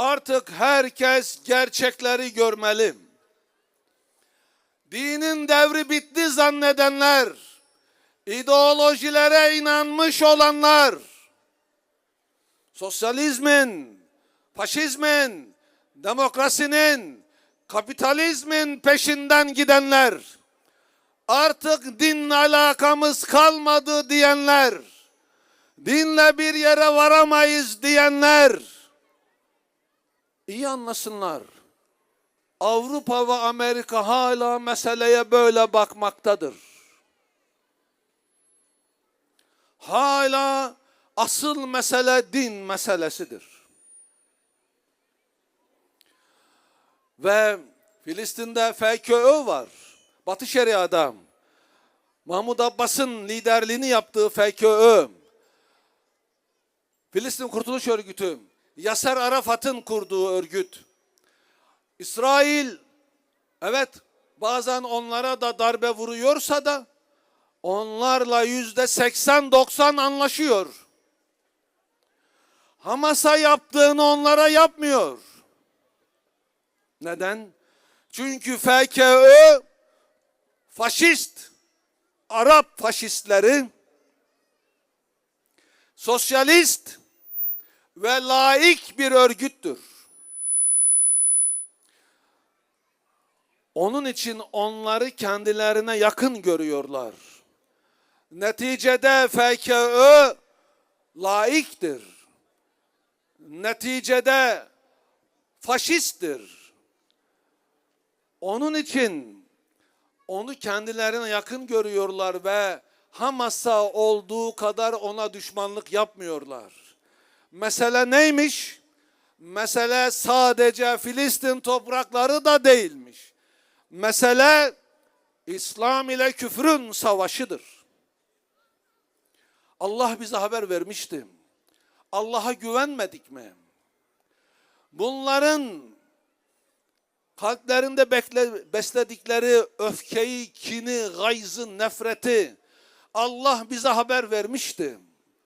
Artık herkes gerçekleri görmeli. Dinin devri bitti zannedenler, ideolojilere inanmış olanlar, sosyalizmin, faşizmin, demokrasinin, kapitalizmin peşinden gidenler, artık dinle alakamız kalmadı diyenler, dinle bir yere varamayız diyenler, iyi anlasınlar. Avrupa ve Amerika hala meseleye böyle bakmaktadır. Hala asıl mesele din meselesidir. Ve Filistin'de FKÖ var. Batı Şeria'da. Mahmud Abbas'ın liderliğini yaptığı FKÖ. Filistin Kurtuluş Örgütü. Yasser Arafat'ın kurduğu örgüt. İsrail evet bazen onlara da darbe vuruyorsa da onlarla yüzde 80-90 anlaşıyor. Hamas'a yaptığını onlara yapmıyor. Neden? Çünkü FKÖ faşist, Arap faşistleri, sosyalist ve laik bir örgüttür. Onun için onları kendilerine yakın görüyorlar. Neticede FKÖ laiktir. Neticede faşisttir. Onun için onu kendilerine yakın görüyorlar ve Hamas'a olduğu kadar ona düşmanlık yapmıyorlar. Mesele neymiş? Mesele sadece Filistin toprakları da değilmiş. Mesele İslam ile küfrün savaşıdır. Allah bize haber vermişti. Allah'a güvenmedik mi? Bunların kalplerinde bekle, besledikleri öfkeyi, kini, gayzı, nefreti Allah bize haber vermişti.